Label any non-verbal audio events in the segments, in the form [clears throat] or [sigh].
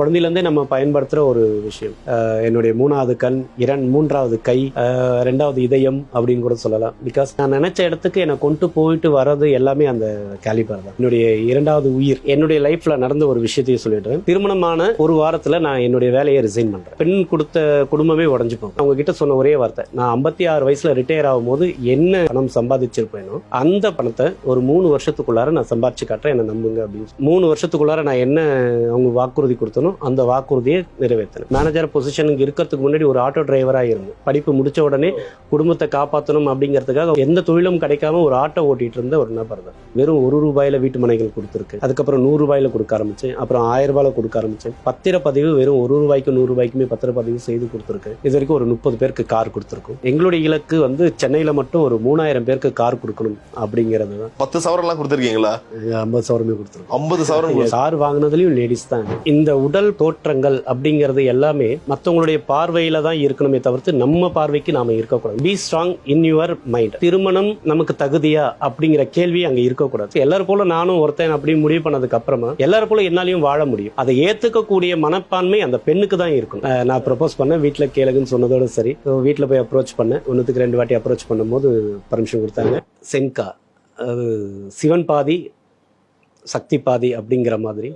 குழந்தையிலேருந்தே நம்ம பயன்படுத்துகிற ஒரு விஷயம். என்னுடைய மூணாவது கண் இரண் மூன்றாவது கை ரெண்டாவது இதயம் அப்படின்னு கூட சொல்லலாம். பிகாஸ் நான் நினச்ச இடத்துக்கு என்னை கொண்டு போயிட்டு வர்றது எல்லாமே அந்த கேலிபர் தான். என்னுடைய இரண்டாவது உயிர் என்னுடைய லைஃப்பில் நடந்த ஒரு விஷயத்தையும் சொல்லிடுறேன். திருமணமான ஒரு வாரத்தில் நான் என்னுடைய வேலையை ரிசைன் பண்ணுறேன் பெண் கொடுத்த குடும்பமே உடஞ்சு போகும். அவங்க கிட்ட சொன்ன ஒரே வார்த்தை நான் ஐம்பத்தி ஆறு வயசில் ரிட்டையர் ஆகும்போது என்ன பணம் சம்பாதிச்சிருப்பேனோ அந்த பணத்தை ஒரு மூணு வருஷத்துக்குள்ளார நான் சம்பாதிச்சு காட்டுறேன் என்னை நம்புங்க அப்படின்னு. சொல்லி. மூணு வருஷத்துக்குள்ளார நான் என்ன அவங்க வாக்குறுதி கொடுத்தனோ அந்த வாக்குறுதியை நிறைவேற்றினேன் மேனேஜர் பொசிஷனுக்கு இருக்கிறதுக்கு முன்னாடி ஒரு ஆட்டோ டிரைவராக இருந்தேன் படிப்பு முடிச்ச உடனே குடும்பத்தை காப்பாற்றணும் அப்படிங்கிறதுக்காக எந்த தொழிலும் கிடைக்காம ஒரு ஆட்டோ ஓட்டிட்டு இருந்த ஒரு நபர் தான். வெறும் ஒரு ரூபாயில வீட்டு மனைகள் கொடுத்துருக்கு. அதுக்கப்புறம் நூறு ரூபாயில கொடுக்க ஆரம்பிச்சேன். அப்புறம் ஆயிரம் ரூபாயில கொடுக்க ஆரம்பிச்சேன். பத்திரப்பதிவு வெறும் ஒரு ரூபாய்க்கு நூறு ரூபாய்க்குமே பத்திரப்பதிவு செய்து கொடுத்துருக்கு. இது வரைக்கும் ஒரு முப்பது பேருக்கு கார் கொடுத்துருக்கோம். எங்களுடைய இலக்கு வந்து சென்னையில மட்டும் ஒரு மூணாயிரம் பேருக்கு கார் கொடுக்கணும் அப்படிங்கிறது தான். பத்து சவரம்லாம் கொடுத்துருக்கீங்களா? ஐம்பது சவரமே கொடுத்துருக்கோம். ஐம்பது சவரம் கார் வாங்கினதுலயும் லேடிஸ் தான். இந்த உடல் தோற்றங்கள் அப்படிங்கிறது எல்லாமே மற்றவங்களுடைய பார்வையில தான் இருக்கணுமே தவிர்த்து நம்ம பார்வைக்கு நாம இருக்கக்கூடாது. Be strong in your mind திருமணம் நமக்கு தகுதியா அப்படிங்கிற கேள்வி அங்க இருக்கக்கூடாது. எல்லாரும் போல நானும் ஒருத்தன் அப்படின்னு முடிவு பண்ணதுக்கு அப்புறமா எல்லாரும் போல என்னாலையும் வாழ முடியும். அதை ஏத்துக்கக்கூடிய மனப்பான்மை அந்த பெண்ணுக்கு தான் இருக்கும். நான் ப்ரப்போஸ் பண்ணேன். வீட்டுல கேளுங்கன்னு சொன்னதோட சரி. வீட்டில் வீட்டுல போய் அப்ரோச் பண்ணேன். ஒன்றுத்துக்கு ரெண்டு வாட்டி அப்ரோச் பண்ணும்போது பர்மிஷன் கொடுத்தாங்க. சென்கா அது சிவன் பாதி சக்தி பாதி அப்படிங்கிற மாதிரி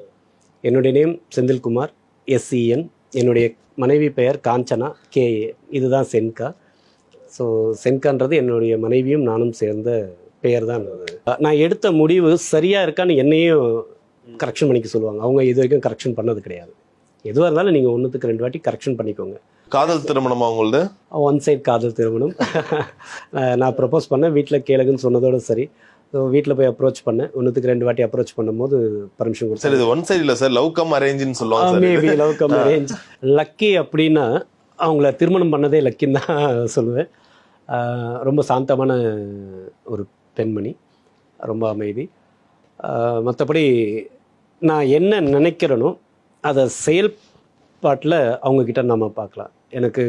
என்னுடைய நேம் செந்தில்குமார் எஸ்சிஎன் என்னுடைய மனைவி பெயர் காஞ்சனா கேஏ இதுதான் சென்கா. ஸோ சென்கான்றது என்னுடைய மனைவியும் நானும் சேர்ந்த பெயர் தான் நான் எடுத்த முடிவு சரியாக இருக்கான்னு என்னையும் கரெக்ஷன் பண்ணிக்க சொல்லுவாங்க. அவங்க இது வரைக்கும் கரெக்ஷன் பண்ணது கிடையாது. எதுவாக இருந்தாலும் நீங்கள் ஒன்றுத்துக்கு ரெண்டு வாட்டி கரெக்ஷன் பண்ணிக்கோங்க. காதல் திருமணமா உங்களது? ஒன் சைட் காதல் திருமணம். [laughs] நான் ப்ரப்போஸ் பண்ணேன். வீட்டில் கேளுங்கன்னு சொன்னதோட சரி. வீட்டில் போய் அப்ரோச் பண்ணேன். ஒன்றுத்துக்கு ரெண்டு வாட்டி அப்ரோச் பண்ணும்போது பர்மிஷன் கொடுத்தாங்க சார் இது ஒன் சைடு இல்ல சார். லவ் கம் அரேஞ்சுன்னு சொல்லுவாங்க maybe love come arrange lucky அப்படின்னா அவங்கள திருமணம் பண்ணதே லக்கின்னு தான் சொல்லுவேன். ரொம்ப சாந்தமான ஒரு பெண்மணி. ரொம்ப அமைதி. மற்றபடி நான் என்ன நினைக்கிறேனோ அதை செயல்பாட்டில் அவங்கக்கிட்ட நம்ம பார்க்கலாம். எனக்கு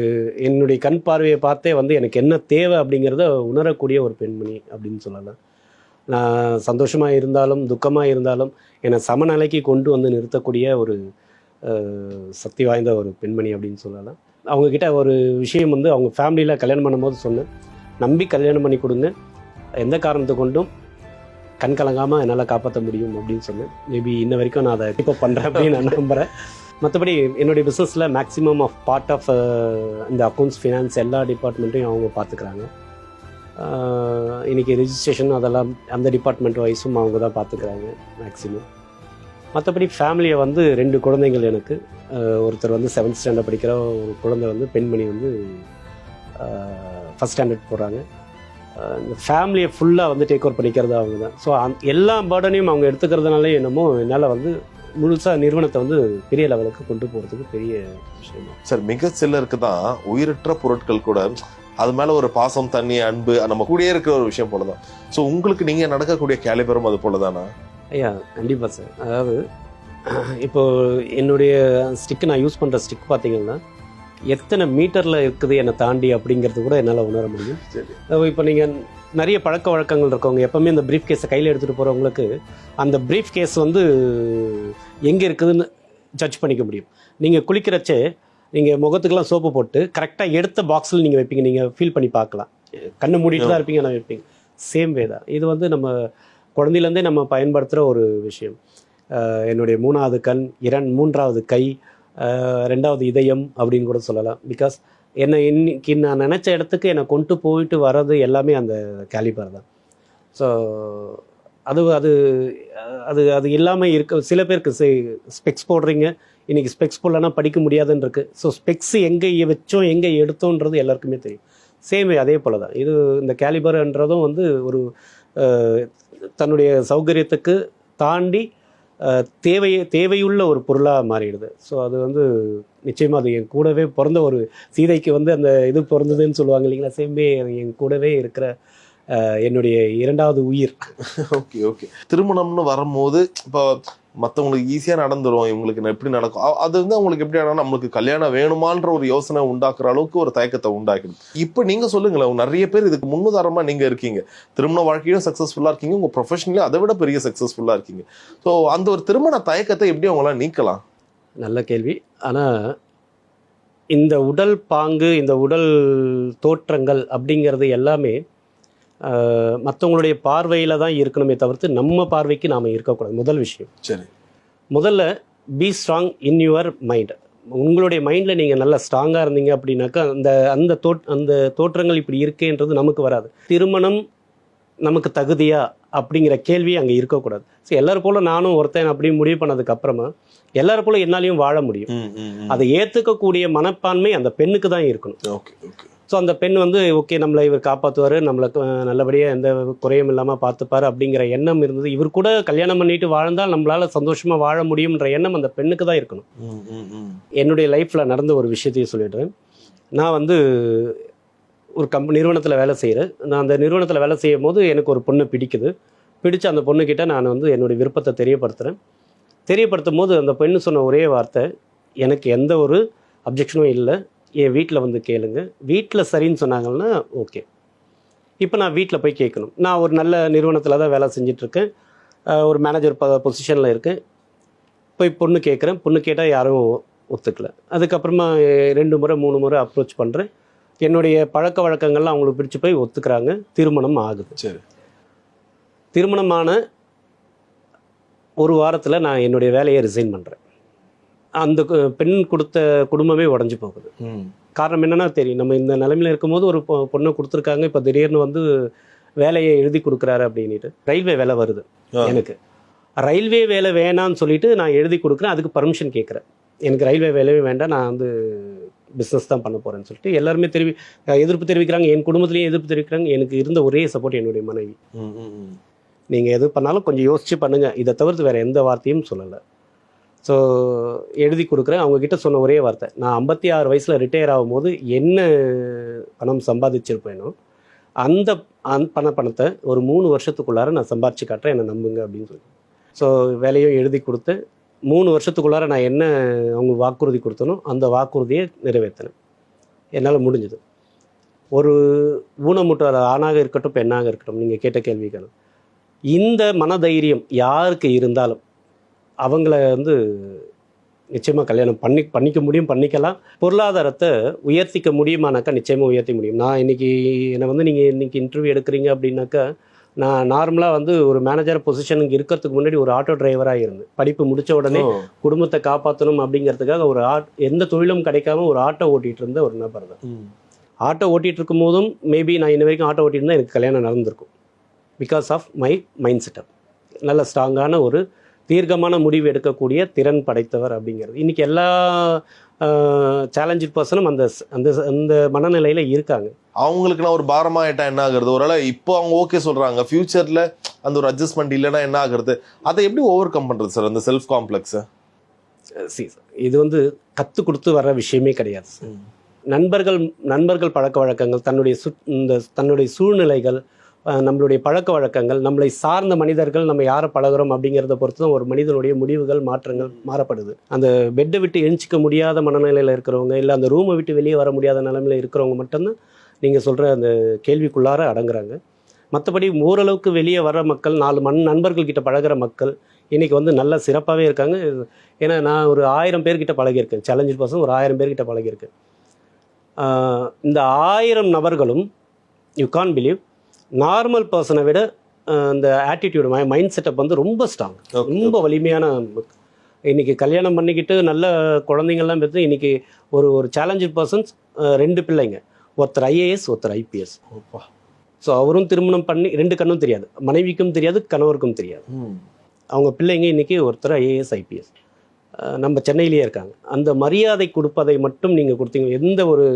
என்னுடைய கண் பார்வையை பார்த்தே வந்து எனக்கு என்ன தேவை அப்படிங்கிறத உணரக்கூடிய ஒரு பெண்மணி அப்படின்னு சொல்லலாம். நான் சந்தோஷமாக இருந்தாலும் துக்கமாக இருந்தாலும் என்னை சமநிலைக்கு கொண்டு வந்து நிறுத்தக்கூடிய ஒரு சக்தி வாய்ந்த ஒரு பெண்மணி அப்படின்னு சொல்லலாம். அவங்கக்கிட்ட ஒரு விஷயம் வந்து அவங்க ஃபேமிலியில் கல்யாணம் பண்ணும்போது சொன்னேன். நம்பி கல்யாணம் பண்ணி கொடுங்க. எந்த காரணத்தை கொண்டும் கண் கலங்காமல் என்னால் காப்பாற்ற முடியும் அப்படின்னு சொன்னேன். மேபி இன்ன வரைக்கும் நான் அதை இப்போ பண்ணுறேன் அப்படின்னு நான் நம்புகிறேன் மற்றபடி என்னுடைய பிஸ்னஸில் மேக்ஸிமம் ஆஃப் பார்ட் ஆஃப் இந்த அக்கௌண்ட்ஸ் ஃபினான்ஸ் எல்லா டிபார்ட்மெண்ட்டையும் அவங்க பார்த்துக்கிறாங்க இன்றைக்கி ரிஜிஸ்ட்ரேஷன் அதெல்லாம் அந்த டிபார்ட்மெண்ட் வைஸும் அவங்க தான் பார்த்துக்கிறாங்க மேக்ஸிமம் மற்றபடி ஃபேமிலியை வந்து ரெண்டு குழந்தைங்கள் எனக்கு. ஒருத்தர் வந்து செவன்த் ஸ்டாண்டர்ட் படிக்கிற ஒரு குழந்தை வந்து பெண்மணி வந்து ஃபஸ்ட் ஸ்டாண்டர்ட் போகிறாங்க இந்த ஃபேமிலியை ஃபுல்லாக வந்து டேக் ஓவர் பண்ணிக்கிறது அவங்க தான். ஸோ அந் எல்லா பேர்டனையும் அவங்க எடுத்துக்கிறதுனாலே என்னமோ என்னால் வந்து முழுசாக நிறுவனத்தை வந்து பெரிய லெவலுக்கு கொண்டு போகிறதுக்கு பெரிய விஷயம். சார் மிக சிலருக்கு தான் உயிரற்ற பொருட்கள் கூட அது மேல ஒரு பாசம் தண்ணி அன்பு நம்ம கூடயே இருக்கிற ஒரு விஷயம் போலதான். சோ உங்களுக்கு நீங்க நடக்கக்கூடிய கேலிபரும் அது போலதானா? ஐயா கண்டிப்பாக சார் அதாவது இப்போ என்னுடைய ஸ்டிக் நான் யூஸ் பண்ணுற ஸ்டிக் பார்த்தீங்கன்னா எத்தனை மீட்டரில் இருக்குது என்னை தாண்டி அப்படிங்கிறது கூட என்னால் உணர முடியும். இப்போ நீங்கள் நிறைய பழக்க வழக்கங்கள் இருக்கவங்க எப்பவுமே இந்த ப்ரீஃப் கேஸை கையில் எடுத்துகிட்டு போகிறவங்களுக்கு அந்த ப்ரீஃப் கேஸ் வந்து எங்கே இருக்குதுன்னு ஜட்ஜ் பண்ணிக்க முடியும். நீங்கள் குளிக்கிறச்சே நீங்கள் முகத்துக்கெல்லாம் சோப்பு போட்டு கரெக்டாக எடுத்த பாக்ஸில் நீங்கள் வைப்பீங்க. நீங்கள் ஃபீல் பண்ணி பார்க்கலாம். கண்ணை மூடிட்டு தான் இருப்பீங்க நான் வைப்பீங்க. சேம் வே தான். இது வந்து நம்ம குழந்தையிலேருந்தே நம்ம பயன்படுத்துகிற ஒரு விஷயம். என்னுடைய மூணாவது கண் இரண் மூன்றாவது கை ரெண்டாவது இதயம் அப்படின்னு கூட சொல்லலாம். பிகாஸ் என்னை இன்னைக்கு நான் நினச்ச இடத்துக்கு என்னை கொண்டு போயிட்டு வர்றது எல்லாமே அந்த கேலிபர் தான். ஸோ அது அது அது அது இல்லாமல் இருக்க சில பேருக்கு ஸ்பெக்ஸ் போடுறீங்க. இன்னைக்கு ஸ்பெக்ஸ் போடலன்னா படிக்க முடியாதுன்னு இருக்குது ஸோ ஸ்பெக்ஸ் எங்கே வச்சோம் எங்கே எடுத்தோன்றது எல்லாருக்குமே தெரியும். சேம் அதே போல தான் இது இந்த கேலிபர்ன்றதும் வந்து ஒரு தன்னுடைய சௌகரியத்துக்கு தாண்டி தேவையை தேவையுள்ள ஒரு பொருளாக மாறிடுது. ஸோ அது வந்து நிச்சயமாக அது என் கூடவே பிறந்த ஒரு சீதைக்கு வந்து அந்த இது பிறந்ததுன்னு சொல்லுவாங்க இல்லைங்களா? சேம்பே என் கூடவே இருக்கிற என்னுடைய இரண்டாவது உயிர். ஓகே ஓகே திருமணம்னு வரும்போது இப்போ மற்றவங்களுக்கு ஈஸியாக நடந்துரும். இவங்களுக்கு நான் எப்படி நடக்கும்? அது வந்து அவங்களுக்கு எப்படி ஆனா நம்மளுக்கு கல்யாணம் வேணுமான்ற ஒரு யோசனை உண்டாக்குற அளவுக்கு ஒரு தயக்கத்தை உண்டாக்கிடும் இப்போ நீங்க சொல்லுங்களேன் நிறைய பேர் இதுக்கு முன்னுதாரணமா நீங்க இருக்கீங்க. திருமண வாழ்க்கையும் சக்சஸ்ஃபுல்லா இருக்கீங்க. உங்க ப்ரொஃபஷனலையும் அதை விட பெரிய சக்சஸ்ஃபுல்லா இருக்கீங்க. ஸோ அந்த ஒரு திருமண தயக்கத்தை எப்படி அவங்களாம் நீக்கலாம்? நல்ல கேள்வி. ஆனால் இந்த உடல் பாங்கு இந்த உடல் தோற்றங்கள் அப்படிங்கிறது எல்லாமே மற்றவங்களுடைய பார்வையில் தான் இருக்கணுமே தவிர்த்து நம்ம பார்வைக்கு நாம் இருக்கக்கூடாது. முதல் விஷயம். சரி. முதல்ல be strong in your mind உங்களுடைய மைண்டில் நீங்கள் நல்லா ஸ்ட்ராங்காக இருந்தீங்க அப்படின்னாக்கா அந்த அந்த தோட் அந்த தோற்றங்கள் இப்படி இருக்கேன்றது நமக்கு வராது. திருமணம் நமக்கு தகுதியா அப்படிங்கிற கேள்வி அங்கே இருக்கக்கூடாது. ஸோ எல்லாரும் போல நானும் ஒருத்தன் அப்படி முடிவு பண்ணதுக்கு அப்புறமா எல்லாரும் போல என்னாலையும் வாழ முடியும். அதை ஏற்றுக்கக்கூடிய மனப்பான்மை அந்த பெண்ணுக்கு தான் இருக்கணும். Okay okay. ஸோ அந்த பெண் வந்து ஓகே நம்மளை இவர் காப்பாற்றுவார் நம்மளை நல்லபடியாக எந்த குறையும் இல்லாமல் பார்த்துப்பார் அப்படிங்கிற எண்ணம் இருந்தது. இவர் கூட கல்யாணம் பண்ணிட்டு வாழ்ந்தால் நம்மளால் சந்தோஷமாக வாழ முடியும்ன்ற எண்ணம் அந்த பெண்ணுக்கு தான் இருக்கணும். என்னுடைய லைஃப்பில் நடந்த ஒரு விஷயத்தையும் சொல்லிடுறேன். நான் வந்து ஒரு கம்ப நிறுவனத்தில் வேலை செய்கிறேன் நான் அந்த நிறுவனத்தில் வேலை செய்யும் போது எனக்கு ஒரு பொண்ணை பிடிக்குது. பிடிச்ச அந்த பொண்ணுக்கிட்ட நான் வந்து என்னுடைய விருப்பத்தை தெரியப்படுத்துகிறேன் தெரியப்படுத்தும் போது அந்த பெண்ணு சொன்ன ஒரே வார்த்தை எனக்கு எந்த ஒரு அப்ஜெக்ஷனும் இல்லை. என் வீட்டில் வந்து கேளுங்க. வீட்டில் சரின்னு சொன்னாங்கன்னா ஓகே. இப்போ நான் வீட்டில் போய் கேட்கணும். நான் ஒரு நல்ல நிறுவனத்தில் தான் வேலை செஞ்சிட்ருக்கேன். ஒரு மேனேஜர் ப பொசிஷனில் இருக்கேன் போய் பொண்ணு கேட்குறேன். பொண்ணு கேட்டால் யாரும் ஒத்துக்கல. அதுக்கப்புறமா ரெண்டு முறை மூணு முறை அப்ரோச் பண்ணுறேன் என்னுடைய பழக்க வழக்கங்கள்லாம் அவங்களுக்கு பிடிச்சி போய் ஒத்துக்கிறாங்க. திருமணம் ஆகுது. சரி. திருமணமான ஒரு வாரத்தில் நான் என்னுடைய வேலையை ரிசைன் பண்ணுறேன் அந்த பெண் கொடுத்த குடும்பமே உடஞ்சி போகுது. காரணம் என்னன்னா தெரியும். நம்ம இந்த நிலைமையில இருக்கும்போது ஒரு பொண்ணை கொடுத்துருக்காங்க. இப்போ திடீர்னு வந்து வேலையை எழுதி கொடுக்குறாரு அப்படின்ட்டு ரயில்வே வேலை வருது. எனக்கு. ரயில்வே வேலை வேணான்னு சொல்லிட்டு நான் எழுதி கொடுக்குறேன். அதுக்கு பர்மிஷன் கேட்குறேன். எனக்கு ரயில்வே வேலையே வேண்டாம். நான் வந்து பிஸ்னஸ் தான் பண்ண போகிறேன்னு சொல்லிட்டு எல்லாருமே தெரிவி எதிர்ப்பு தெரிவிக்கிறாங்க. என் குடும்பத்துலேயும் எதிர்ப்பு தெரிவிக்கிறாங்க. எனக்கு இருந்த ஒரே சப்போர்ட் என்னுடைய மனைவி. நீங்கள் எது பண்ணாலும் கொஞ்சம் யோசிச்சு பண்ணுங்கள் இதை தவிர்த்து வேறு எந்த வார்த்தையும் சொல்லலை. ஸோ எழுதி கொடுக்குறேன். அவங்கக்கிட்ட சொன்ன ஒரே வார்த்தை. நான் ஐம்பத்தி ஆறு வயசில் ரிட்டையர் ஆகும்போது என்ன பணம் சம்பாதிச்சிருப்பேனோ அந்த அந் பண பணத்தை ஒரு மூணு வருஷத்துக்குள்ளார நான் சம்பாரிச்சு காட்டுறேன். என்னை நம்புங்க அப்படின்னு சொல்லி. ஸோ வேலையும் எழுதி கொடுத்து மூணு வருஷத்துக்குள்ளார நான் என்ன அவங்க வாக்குறுதி கொடுத்தனோ அந்த வாக்குறுதியை நிறைவேற்றினேன். என்னால் முடிஞ்சது. ஒரு ஊனமுற்ற ஆணாக இருக்கட்டும் பெண்ணாக இருக்கட்டும் நீங்கள் கேட்ட கேள்விக்கான இந்த மனதைரியம் யாருக்கு இருந்தாலும் அவங்கள வந்து நிச்சயமாக கல்யாணம் பண்ணி பண்ணிக்க முடியும் பண்ணிக்கலாம். பொருளாதாரத்தை உயர்த்திக்க முடியுமானாக்கா நிச்சயமாக உயர்த்தி முடியும். நான் இன்னைக்கு என்னை வந்து நீங்கள் இன்னைக்கு இன்டர்வியூ எடுக்கிறீங்க அப்படின்னாக்கா நான் நார்மலாக வந்து ஒரு மேனேஜர் பொசிஷனுக்கு இருக்கிறதுக்கு முன்னாடி ஒரு ஆட்டோ டிரைவராக இருந்தேன். படிப்பு முடிச்ச உடனே குடும்பத்தை காப்பாற்றணும் அப்படிங்கிறதுக்காக ஒரு ஆட் எந்த தொழிலும் கிடைக்காம ஒரு ஆட்டோ ஓட்டிகிட்டு இருந்த ஒரு நபர் தான். ஆட்டோ ஓட்டிகிட்டு இருக்கும் போதும் மேபி நான் இன்ன வரைக்கும் ஆட்டோ ஓட்டிட்டு எனக்கு கல்யாணம் நடந்திருக்கும். Because of my mind setup நல்ல ஸ்ட்ராங்கான ஒரு தீர்க்கமான முடிவு எடுக்கக்கூடிய திறன் படைத்தவர் அப்படிங்கிறது. இன்றைக்கி எல்லா சேலஞ்சு பர்சனும் அந்த அந்த அந்த மனநிலையில் இருக்காங்க. அவங்களுக்கு நான் ஒரு பாரமா ஆயிட்டா என்ன ஆகுறது? ஒருவேளை இப்போ அவங்க ஓகே சொல்றாங்க. ஃபியூச்சர்ல அந்த ஒரு அட்ஜஸ்ட்மெண்ட் இல்லைன்னா என்ன ஆகுறது? அதை எப்படி ஓவர் கம் பண்றது சார் அந்த செல்ஃப் காம்ப்ளெக்ஸ் See, இது வந்து கற்றுக் கொடுத்து வர விஷயமே கிடையாது நண்பர்கள் நண்பர்கள் பழக்க வழக்கங்கள் தன்னுடைய சு இந்த தன்னுடைய சூழ்நிலைகள் நம்மளுடைய பழக்க வழக்கங்கள் நம்மளை சார்ந்த மனிதர்கள் நம்ம யாரை பழகுறோம் அப்படிங்கிறத பொறுத்து தான் ஒரு மனிதனுடைய முடிவுகள் மாற்றங்கள் மாறப்படுது. அந்த பெட்டை விட்டு எழுச்சிக்க முடியாத மனநிலையில் இருக்கிறவங்க இல்லை அந்த ரூமை விட்டு வெளியே வர முடியாத நிலமையில் இருக்கிறவங்க மட்டும்தான் நீங்கள் சொல்கிற அந்த கேள்விக்குள்ளார அடங்குறாங்க. மற்றபடி ஓரளவுக்கு வெளியே வர மக்கள் நாலு மண் நண்பர்கள்கிட்ட பழகிற பழகுற மக்கள் இன்றைக்கி வந்து நல்லா சிறப்பாகவே இருக்காங்க. ஏன்னா நான் ஒரு ஆயிரம் பேர்கிட்ட பழகியிருக்கேன். சேலஞ்சு பர்சன் ஒரு ஆயிரம் பேர்கிட்ட பழகியிருக்கேன். இந்த ஆயிரம் நபர்களும் யூ கான் பிலீவ் நார்மல் பர்சனை விட இந்த ஆட்டிடியூட் மைண்ட் செட்டப் வந்து ரொம்ப ஸ்ட்ராங் ரொம்ப வலிமையான. இன்னைக்கு கல்யாணம் பண்ணிக்கிட்டு நல்ல குழந்தைங்கள்லாம் பெற்று இன்னைக்கு ஒரு ஒரு சேலஞ்சு பர்சன்ஸ் ரெண்டு பிள்ளைங்க. ஒருத்தர் ஐஏஎஸ் ஒருத்தர் ஐபிஎஸ் ஸோ அவரும் திருமணம் பண்ணி ரெண்டு கண்ணும் தெரியாது. மனைவிக்கும் தெரியாது கணவருக்கும் தெரியாது. அவங்க பிள்ளைங்க இன்னைக்கு ஒருத்தர் ஐஏஎஸ் ஐபிஎஸ் நம்ம சென்னையிலேயே இருக்காங்க. அந்த மரியாதை கொடுப்பதை மட்டும் நீங்கள் கொடுத்தீங்க. எந்த ஒரு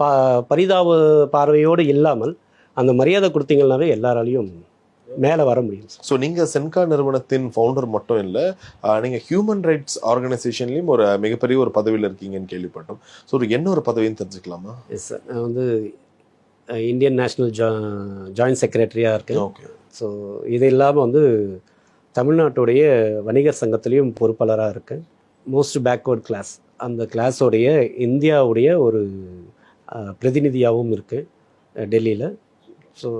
பா பரிதாப பார்வையோடு இல்லாமல் அந்த மரியாதை கொடுத்தீங்கன்னாவே எல்லாராலையும் மேலே வர முடியும். ஸோ நீங்க சென்கா நிறுவனத்தின் ஃபவுண்டர் மட்டும் இல்ல ஆஹ், நீங்க ஹியூமன் ரைட்ஸ் ஆர்கனைசேஷன்லயும் ஒரு மிகப்பெரிய ஒரு பதவியில் இருக்கீங்கன்னு கேள்விப்பட்டோம். ஸோ ஒரு என்ன ஒரு பதவின்னு தெரிஞ்சுக்கலாமா? எஸ் சார் நான் வந்து இந்தியன் நேஷ்னல் ஜா ஜாயின்ட் செக்ரட்டரியாக இருக்கேன். ஓகே ஸோ இது இல்லாமல் வந்து தமிழ்நாட்டுடைய வணிகர் சங்கத்திலையும் பொறுப்பாளராக இருக்கேன். மோஸ்ட் பேக்வேர்ட் கிளாஸ் அந்த கிளாஸோடைய இந்தியாவுடைய ஒரு பிரதிநிதியாகவும் இருக்கேன் டெல்லியில். ஸோ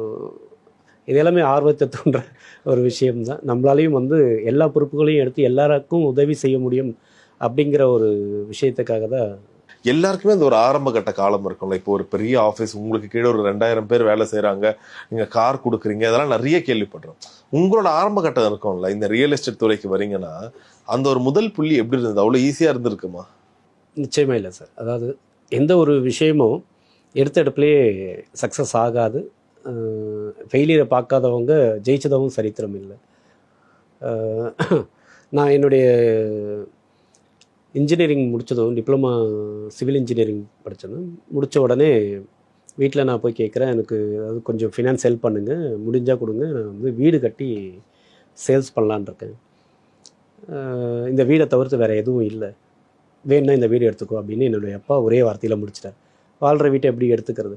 இது எல்லாமே ஆர்வத்தை தூண்டுற ஒரு விஷயம்தான். நம்மளாலையும் வந்து எல்லா பொறுப்புகளையும் எடுத்து எல்லாருக்கும் உதவி செய்ய முடியும் அப்படிங்கிற ஒரு விஷயத்துக்காக தான். எல்லாருக்குமே அந்த ஒரு ஆரம்ப கட்ட காலம் இருக்கும்ல. இப்போ ஒரு பெரிய ஆஃபீஸ் உங்களுக்கு கீழே ஒரு ரெண்டாயிரம் பேர் வேலை செய்றாங்க. நீங்க கார் கொடுக்குறீங்க. அதெல்லாம் நிறைய கேள்விப்படுறோம் உங்களோட ஆரம்ப கட்டம் இருக்கும்ல. இந்த ரியல் எஸ்டேட் துறைக்கு வரீங்கன்னா அந்த ஒரு முதல் புள்ளி எப்படி இருந்தது? அவ்வளவு ஈஸியா இருந்திருக்குமா? நிச்சயமாக இல்லை சார் அதாவது எந்த ஒரு விஷயமும் எடுத்த இடத்துலையே சக்ஸஸ் ஆகாது. ஃபெயிலியரை பார்க்காதவங்க ஜெயிச்சதவும் சரித்திரம் இல்லை. [clears throat] நான் என்னுடைய இன்ஜினியரிங் முடித்ததும் டிப்ளமா சிவில் இன்ஜினியரிங் படித்ததும் முடித்த உடனே வீட்டில் நான் போய் கேட்குறேன் எனக்கு அதாவது கொஞ்சம் ஃபினான்ஸ் ஹெல்ப் பண்ணுங்கள் முடிஞ்சால் கொடுங்க நான் வந்து வீடு கட்டி சேல்ஸ் பண்ணலான்னு இருக்கேன். இந்த வீடை தவிர்த்து வேறு எதுவும் இல்லை. வேணும்னா இந்த வீடு எடுத்துக்கோ அப்படின்னு என்னுடைய அப்பா ஒரே வார்த்தையில் முடிச்சிட்டார். வாழ்கிற வீட்டை எப்படி எடுத்துக்கிறது?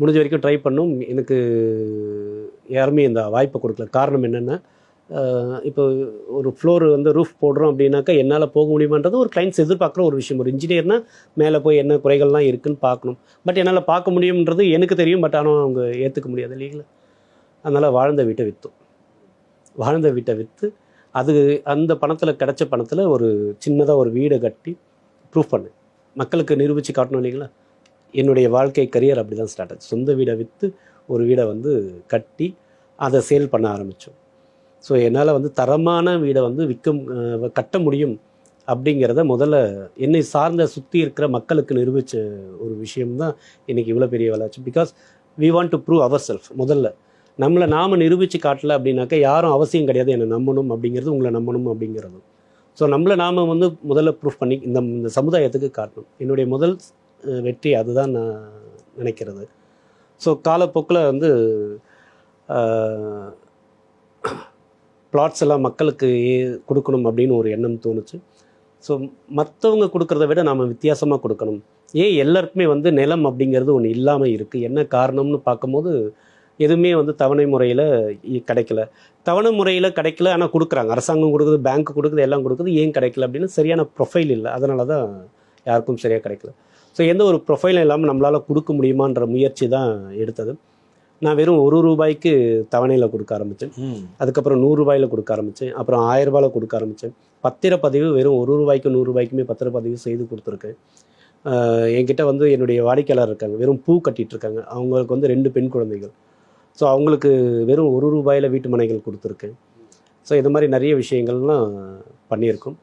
முடிஞ்ச வரைக்கும் ட்ரை பண்ணும். எனக்கு யாருமே இந்த வாய்ப்பை கொடுக்கல. காரணம் என்னென்னா இப்போ ஒரு ஃப்ளோர் வந்து ரூஃப் போடுறோம் அப்படின்னாக்கா என்னால் போக முடியுமான்றது ஒரு கிளைண்ட்ஸ் எதிர்பார்க்குற ஒரு விஷயம். ஒரு இன்ஜினியர்னால் மேலே போய் என்ன குறைகள்லாம் இருக்குன்னு பார்க்கணும். பட் என்னால் பார்க்க முடியும்ன்றது எனக்கு தெரியும். பட் ஆனால் அவங்க ஏற்றுக்க முடியாது இல்லைங்களா? அதனால் வாழ்ந்த வீட்டை விற்றோம் வாழ்ந்த வீட்டை விற்று அது அந்த பணத்தில் கிடைச்ச பணத்தில் ஒரு சின்னதாக ஒரு வீடை கட்டி ப்ரூஃப் பண்ணேன். மக்களுக்கு நிரூபித்து காட்டணும் இல்லைங்களா? என்னுடைய வாழ்க்கை கரியர் அப்படி தான் ஸ்டார்ட் ஆச்சு. சொந்த வீடை விற்று ஒரு வீடை வந்து கட்டி அதை சேல் பண்ண ஆரம்பித்தோம் ஸோ என்னால் வந்து தரமான வீடை வந்து விற்க கட்ட முடியும் அப்படிங்கிறத முதல்ல என்னை சார்ந்த சுற்றி இருக்கிற மக்களுக்கு நிரூபித்த ஒரு விஷயம்தான் இன்றைக்கி இவ்வளோ பெரிய வளர்ச்சி because we want to prove our self முதல்ல. நம்மளை நாம் நிரூபித்து காட்டல அப்படின்னாக்கா யாரும் அவசியம் கிடையாது. என்னை நம்பணும் அப்படிங்கிறது உங்களை நம்பணும் அப்படிங்கிறதும். ஸோ நம்மளை நாம் வந்து முதல்ல ப்ரூஃப் பண்ணி இந்த இந்த சமுதாயத்துக்கு காட்டணும். என்னுடைய முதல் வெற்றி அதுதான் நான் நினைக்கிறது. ஸோ காலப்போக்கில் வந்து பிளாட்ஸ் எல்லாம் மக்களுக்கு ஏ- கொடுக்கணும் அப்படின்னு ஒரு எண்ணம் தோணுச்சு. ஸோ மற்றவங்க கொடுக்குறத விட நாம் வித்தியாசமாக கொடுக்கணும். ஏன் எல்லாருக்குமே வந்து நிலம் அப்படிங்கிறது ஒன்று இல்லாமல் இருக்குது என்ன காரணம்னு பார்க்கும்போது எதுவுமே வந்து தவணை முறையில் கிடைக்கல. தவணை முறையில் கிடைக்கல ஆனால் கொடுக்குறாங்க. அரசாங்கம் கொடுக்குது பேங்க் கொடுக்குது எல்லாம் கொடுக்குது ஏன் கிடைக்கல அப்படின்னு சரியான ப்ரொஃபைல் இல்லை. அதனால தான் யாருக்கும் சரியாக கிடைக்கல. ஸோ எந்த ஒரு ப்ரொஃபைலும் இல்லாமல் நம்மளால் கொடுக்க முடியுமான்ற முயற்சி தான் எடுத்தது. நான் வெறும் ஒரு ரூபாய்க்கு தவணையில் கொடுக்க ஆரம்பித்தேன் அதுக்கப்புறம் நூறுரூபாயில் கொடுக்க ஆரம்பித்தேன் அப்புறம் ஆயிரம் ரூபாயில் கொடுக்க ஆரம்பித்தேன் பத்திரப்பதிவு வெறும் ஒரு ரூபாய்க்கு நூறு ரூபாய்க்குமே பத்திரப்பதிவு செய்து கொடுத்துருக்கேன். என்கிட்ட வந்து என்னுடைய வாடிக்கையாளர் இருக்காங்க. வெறும் பூ கட்டிட்டு இருக்காங்க. அவங்களுக்கு வந்து ரெண்டு பெண் குழந்தைகள். ஸோ அவங்களுக்கு வெறும் ஒரு ரூபாயில் வீட்டு மனைகள் கொடுத்துருக்கேன். ஸோ இது மாதிரி நிறைய விஷயங்கள்லாம் பண்ணியிருக்கோம்.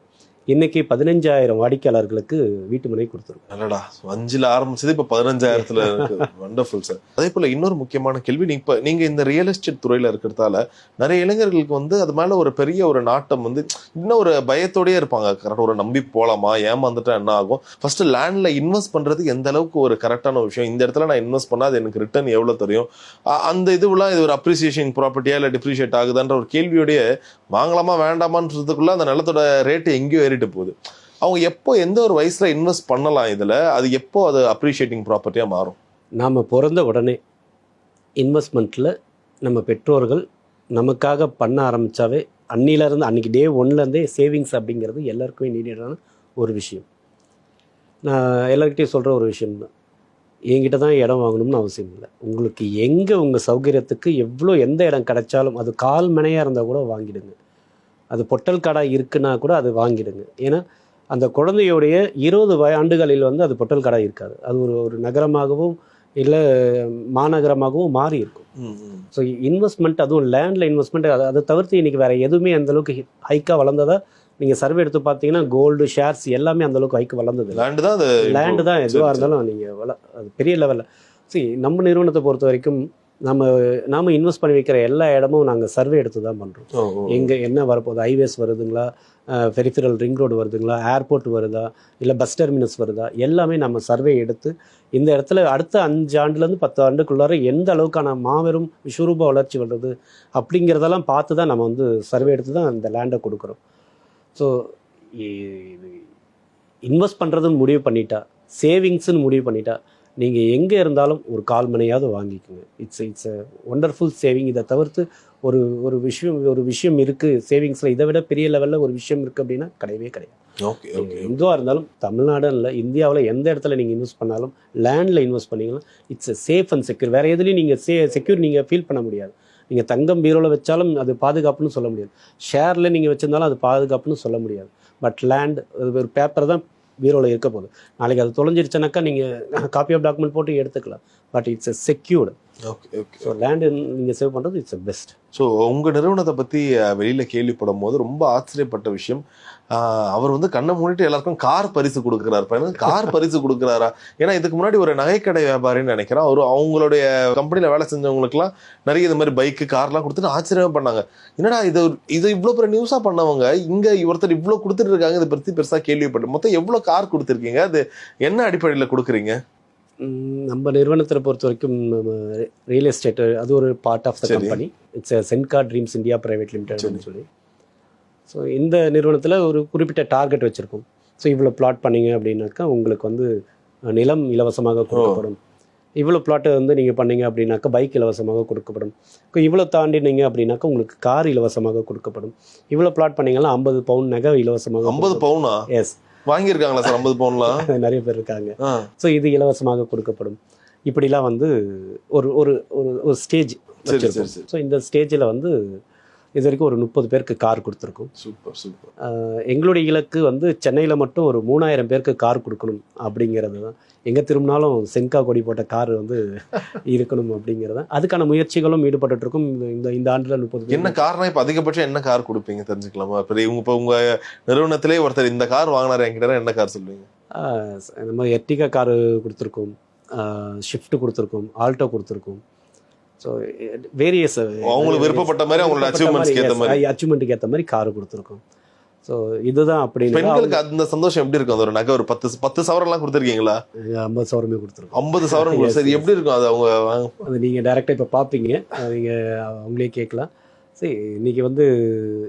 இன்றைக்கி பதினஞ்சாயிரம் வாடிக்கையாளர்களுக்கு வீட்டு மனை கொடுத்துருக்கோம். நல்லடா அஞ்சுல ஆரம்பிச்சது இப்ப பதினஞ்சாயிரத்துல [laughs] வண்டர்ஃபுல் சார் அதே போல இன்னொரு முக்கியமான கேள்வி இப்ப நீங்க இந்த ரியல் எஸ்டேட் துறையில இருக்கிறதால நிறைய இளைஞர்களுக்கு வந்து அது மேல ஒரு பெரிய ஒரு நாட்டம் வந்து இன்னும் ஒரு பயத்தோடயே இருப்பாங்க. கரெக்டா ஒரு நம்பி போலாமா ஏமாந்துட்டா என்ன ஆகும்? ஃபர்ஸ்ட் லேண்ட்ல இன்வெஸ்ட் பண்றதுக்கு எந்த அளவுக்கு ஒரு கரெக்டான விஷயம்? இந்த இடத்துல நான் இன்வெஸ்ட் பண்ணா அது எனக்கு ரிட்டர்ன் எவ்வளவு தெரியும்? அந்த இதுவெல்லாம் இது ஒரு அப்ரிசியேஷன் ப்ராப்பர்ட்டியா இல்ல டிப்ரிஷியேட் ஆகுதான்ற ஒரு கேள்வியோடய வாங்கலாமா வேண்டாமான்றதுக்குள்ள அந்த நிலத்தோட ரேட்டு எங்கேயோ மாறிட்டு போகுது. அவங்க எப்போ எந்த ஒரு வயசுல இன்வெஸ்ட் பண்ணலாம் இதில்? அது எப்போ அது அப்ரிஷியேட்டிங் ப்ராப்பர்ட்டியாக மாறும்? நாம் பிறந்த உடனே இன்வெஸ்ட்மெண்ட்டில் நம்ம பெற்றோர்கள் நமக்காக பண்ண ஆரம்பித்தாவே அன்னிலேருந்து அன்றைக்கி டே ஒன்லேருந்தே சேவிங்ஸ் அப்படிங்கிறது எல்லாருக்குமே நீடான ஒரு விஷயம். நான் எல்லாருக்கிட்டையும் சொல்கிற ஒரு விஷயம் தான். என்கிட்ட தான் இடம் வாங்கணும்னு அவசியம் இல்லை. உங்களுக்கு எங்கே உங்கள் சௌகரியத்துக்கு எவ்வளோ எந்த இடம் கிடைச்சாலும் அது கால் மனையாக இருந்தால் கூட வாங்கிடுங்க. அது பொட்டல் கடை இருக்குன்னா கூட அது வாங்கிடுங்க. ஏன்னா அந்த குழந்தையுடைய இருபது வய ஆண்டுகளில் வந்து அது பொட்டல் கடை இருக்காது. அது ஒரு ஒரு நகரமாகவும் இல்லை மாநகரமாகவும் மாறி இருக்கும் ஸோ இன்வெஸ்ட்மெண்ட் அதுவும் லேண்டில் இன்வெஸ்ட்மெண்ட் அதை அதை தவிர்த்து இன்றைக்கி வேறு எதுவுமே அந்த அளவுக்கு ஹைக்காக வளர்ந்ததா நீங்கள் சர்வே எடுத்து பார்த்தீங்கன்னா கோல்டு ஷேர்ஸ் எல்லாமே அந்த அளவுக்கு ஹைக்கு வளர்ந்தது லேண்ட் தான் லேண்டு தான் எதுவாக. இருந்தாலும் நீங்கள் வள அது பெரிய லெவலில் சரி நம்ம நிறுவனத்தை பொறுத்த வரைக்கும் நம்ம நாம இன்வெஸ்ட் பண்ணி வைக்கிற எல்லா இடமும் நாங்கள் சர்வே எடுத்து தான் பண்ணுறோம். எங்கே என்ன வரப்போகுது? ஹைவேஸ் வருதுங்களா? ஃபெரிஃபிரல் ரிங் ரோடு வருதுங்களா? ஏர்போர்ட் வருதா? இல்லை பஸ் டெர்மினஸ் வருதா? எல்லாமே நம்ம சர்வே எடுத்து இந்த இடத்துல அடுத்த அஞ்சு ஆண்டுலேருந்து பத்து ஆண்டுக்குள்ளார எந்த அளவுக்கான மாபெரும் விஸ்வரூப வளர்ச்சி வருது அப்படிங்கிறதெல்லாம் பார்த்து தான் நம்ம வந்து சர்வே எடுத்து தான் இந்த லேண்டை கொடுக்குறோம். ஸோ இன்வெஸ்ட் பண்ணுறதுன்னு முடிவு பண்ணிட்டா சேவிங்ஸ்னு முடிவு பண்ணிட்டா நீங்கள் எங்கே இருந்தாலும் ஒரு கால் மனையாவது வாங்கிக்கோங்க. It's it's a wonderful saving இதை தவிர்த்து ஒரு ஒரு விஷயம் ஒரு விஷயம் இருக்குது சேவிங்ஸில் இதை விட பெரிய லெவலில் ஒரு விஷயம் இருக்குது அப்படின்னா கிடையவே கிடையாது. ஓகே ஓகே எதுவாக இருந்தாலும் தமிழ்நாடு இல்லை இந்தியாவில் எந்த இடத்துல நீங்கள் இன்வெஸ்ட் பண்ணாலும் லேண்டில் இன்வெஸ்ட் பண்ணீங்கன்னா இட்ஸ் சேஃப் அண்ட் செக்யூர் வேறு எதுலையும் நீங்கள் சே செக்யூர் நீங்கள் ஃபீல் பண்ண முடியாது. நீங்கள் தங்கம் பீரோவில் வச்சாலும் அது பாதுகாப்புன்னு சொல்ல முடியாது. ஷேரில் நீங்கள் வச்சிருந்தாலும் அது பாதுகாப்புன்னு சொல்ல முடியாது. பட் லேண்ட் ஒரு பேப்பர் தான் பீரோவில் இருக்க போகுது. நாளைக்கு அது தொலைஞ்சிருச்சுனாக்கா நீங்கள் காப்பி ஆஃப் டாக்குமெண்ட் போட்டு எடுத்துக்கலாம். But it's a secured okay okay so land நீங்கள் சேவ் பண்ணுறது இட்ஸ் a பெஸ்ட் ஸோ உங்கள் நிறுவனத்தை பற்றி வெளியில் கேள்விப்படும் போது ரொம்ப ஆச்சரியப்பட்ட விஷயம். அவர் வந்து கண்ணை மூடிட்டு எல்லாருக்கும் கார் பரிசு கொடுக்குறாரு. பையன் கார் பரிசு கொடுக்குறாரா? ஏன்னா இதுக்கு முன்னாடி ஒரு நகைக்கடை வியாபாரின்னு நினைக்கிறேன். அவர் அவங்களுடைய கம்பெனியில் வேலை செஞ்சவங்களுக்குலாம் நிறைய இது மாதிரி பைக்கு கார்லாம் கொடுத்துட்டு ஆச்சரியமாக பண்ணாங்க. என்னடா இது இது இவ்வளோ பெரிய நியூஸாக பண்ணவங்க? இங்கே ஒருத்தர் இவ்வளோ கொடுத்துட்டு இருக்காங்க. இதை பற்றி பெருசாக கேள்விப்பட்டு மொத்தம் எவ்வளோ கார் கொடுத்துருக்கீங்க? அது என்ன அடிப்படையில் கொடுக்குறீங்க? நம்ம நிறுவனத்தை பொறுத்த வரைக்கும் ரியல் எஸ்டேட் அது ஒரு part of the. Company it's Chenka dreams India private லிமிடெட்னு சொல்லி. ஸோ இந்த நிறுவனத்தில் ஒரு குறிப்பிட்ட டார்கெட் வச்சுருக்கோம். ஸோ இவ்வளோ பிளாட் பண்ணீங்க அப்படின்னாக்கா உங்களுக்கு வந்து நிலம் இலவசமாக கொடுக்கப்படும். இவ்வளோ பிளாட்டை வந்து நீங்கள் பண்ணீங்க அப்படின்னாக்கா பைக் இலவசமாக கொடுக்கப்படும். இப்போ இவ்வளோ தாண்டினீங்க அப்படின்னாக்கா உங்களுக்கு கார் இலவசமாக கொடுக்கப்படும். இவ்வளோ பிளாட் பண்ணீங்கன்னா ஐம்பது பவுன் நகை இலவசமாக ஐம்பது பவுனா எஸ் வாங்கியிருக்காங்களா சார் ஐம்பது பவுன்லாம்? [laughs] நிறைய பேர் இருக்காங்க. ஸோ இது இலவசமாக கொடுக்கப்படும். இப்படிலாம் வந்து ஒரு ஒரு ஒரு ஸ்டேஜ் ஸோ இந்த ஸ்டேஜில் வந்து இது வரைக்கும் ஒரு முப்பது பேருக்கு கார் கொடுத்துருக்கோம். Super super. எங்களுடைய இலக்கு வந்து சென்னையில் மட்டும் ஒரு மூணாயிரம் பேருக்கு கார் கொடுக்கணும் அப்படிங்கிறது தான். எங்கே திரும்பினாலும் சென்கா கொடி போட்ட கார் வந்து [laughs] இருக்கணும் அப்படிங்கிறது அதுக்கான முயற்சிகளும் ஈடுபட்டுட்டு இருக்கோம் இந்த- இந்த ஆண்டில் முப்பது என்ன கார்னா இப்ப அதிகபட்சம் என்ன கார் கொடுப்பீங்க தெரிஞ்சுக்கலாமா? இப்ப இவங்க இப்ப உங்க நிறுவனத்திலே ஒருத்தர் இந்த கார் வாங்கினாரு என்கிட்ட என்ன கார் சொல்லுவீங்க? மாதிரி எர்டிகா காரு கொடுத்துருக்கோம். ஷிஃப்ட் கொடுத்துருக்கோம். ஆல்டோ கொடுத்துருக்கோம். ஸோ வேரியஸ் அவங்களுக்கு விருப்பப்பட்ட மாதிரி அவங்களோட அச்சீவ்மெண்ட்ஸ்க்கு ஏத்த மாதிரி. அச்சீவ்மெண்ட்டுக்கு ஏற்ற மாதிரி காரு கொடுத்துருக்கோம். ஸோ இதுதான் அப்படின்னு பெண்களுக்கு அந்த சந்தோஷம் எப்படி இருக்கும்? அந்த ஒரு நகை ஒரு பத்து பத்து சவரம் எல்லாம் கொடுத்துருக்கீங்களா ஐம்பது சவரமே கொடுத்துருக்கோம். ஐம்பது சவரம் சரி எப்படி இருக்கும்? அது அவங்க வாங்க- அது நீங்கள் டேரெக்டாக இப்போ பார்ப்பீங்க அது நீங்கள் அவங்களே கேட்கலாம். சரி இன்னைக்கு வந்து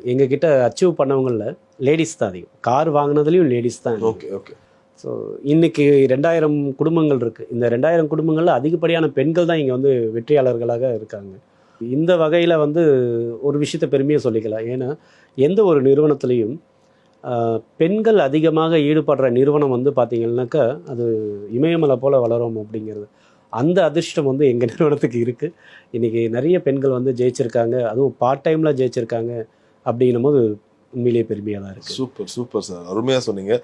எங்ககிட்ட அச்சீவ் பண்ணவங்களில் லேடிஸ் தான் அதிகம். கார் வாங்கினதுலேயும் லேடிஸ் தான் ஓகே ஓகே ஸோ இன்னைக்கு ரெண்டாயிரம் குடும்பங்கள் இருக்குது இந்த ரெண்டாயிரம் குடும்பங்களில் அதிகப்படியான பெண்கள் தான் இங்கே வந்து வெற்றியாளர்களாக இருக்காங்க. இந்த வகையில் வந்து ஒரு விஷயத்தை பெருமையாக சொல்லிக்கலாம். ஏன்னா எந்த ஒரு நிறுவனத்துலேயும் பெண்கள் அதிகமாக ஈடுபடுற நிறுவனம் வந்து பார்த்திங்கனாக்கா அது இமயமலை போல் வளரும் அப்படிங்கிறது. அந்த அதிர்ஷ்டம் வந்து எங்கள் நிறுவனத்துக்கு இருக்குது இன்றைக்கி நிறைய பெண்கள் வந்து ஜெயிச்சிருக்காங்க. அதுவும் பார்ட் டைமில் ஜெயிச்சிருக்காங்க. அப்படின்னும் போது உண்மையிலேயே பெருமையாக தான் இருக்குது சூப்பர் சூப்பர் சார் அருமையா சொன்னீங்க.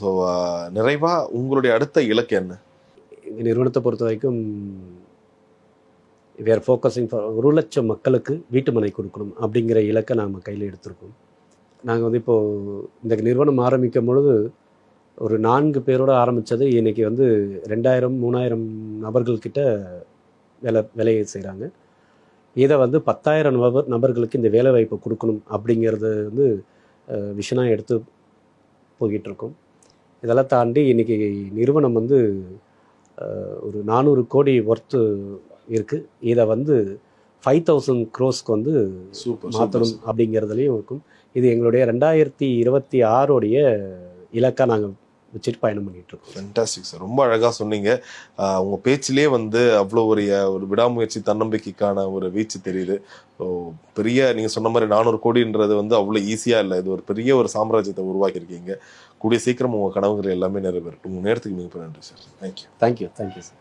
ஸோ நிறைவா உங்களுடைய அடுத்த இலக்கு என்ன? எங்கள் நிறுவனத்தை பொறுத்த வரைக்கும் we are ஃபோக்கஸிங் ஃபார் ஒரு லட்சம் மக்களுக்கு வீட்டு மனை கொடுக்கணும் அப்படிங்கிற இலக்கை நாம் கையில் எடுத்திருக்கோம். நாங்கள் வந்து இப்போது இந்த நிறுவனம் ஆரம்பிக்கும் பொழுது ஒரு நான்கு பேரோட ஆரம்பித்தது இன்னைக்கு வந்து ரெண்டாயிரம் மூணாயிரம் நபர்கள்கிட்ட வேலை வேலையை செய்கிறாங்க இதை வந்து பத்தாயிரம் நபர் நபர்களுக்கு இந்த வேலை வாய்ப்பை கொடுக்கணும் அப்படிங்கிறது வந்து விஷனாக எடுத்து போய்கிட்டு இருக்கோம் இதெல்லாம் தாண்டி இன்னைக்கு நிறுவனம் வந்து ஒரு நானூறு கோடி ஒர்த்து இருக்குது இதை வந்து ஃபைவ் தௌசண்ட் க்ரோஸ்க்கு வந்து சூப்பர் மாற்றணும் அப்படிங்கிறதுலையும் இருக்கும். இது எங்களுடைய ரெண்டாயிரத்தி இருபத்தி ஆறோடைய இலக்காக நாங்கள் வச்சுட்டு பயணம் பண்ணிட்டு இருக்கோம் ஃபென்டாஸ்டிக் சார் ரொம்ப அழகா சொன்னீங்க. ஆஹ் உங்க பேச்சிலே வந்து அவ்வளோ ஒரு ஒரு விடாமுயற்சி தன்னம்பிக்கைக்கான ஒரு வீச்சு தெரியுது. பெரிய நீங்க சொன்ன மாதிரி நானூறு கோடின்றது வந்து அவ்வளோ ஈஸியா இல்லை. இது ஒரு பெரிய ஒரு சாம்ராஜ்யத்தை உருவாக்கியிருக்கீங்க. கூடிய சீக்கிரம் உங்க கனவுகள் எல்லாமே நிறைவேறட்டும். உங்க நேரத்துக்கு மிக நன்றி sir thank you thank you thank you sir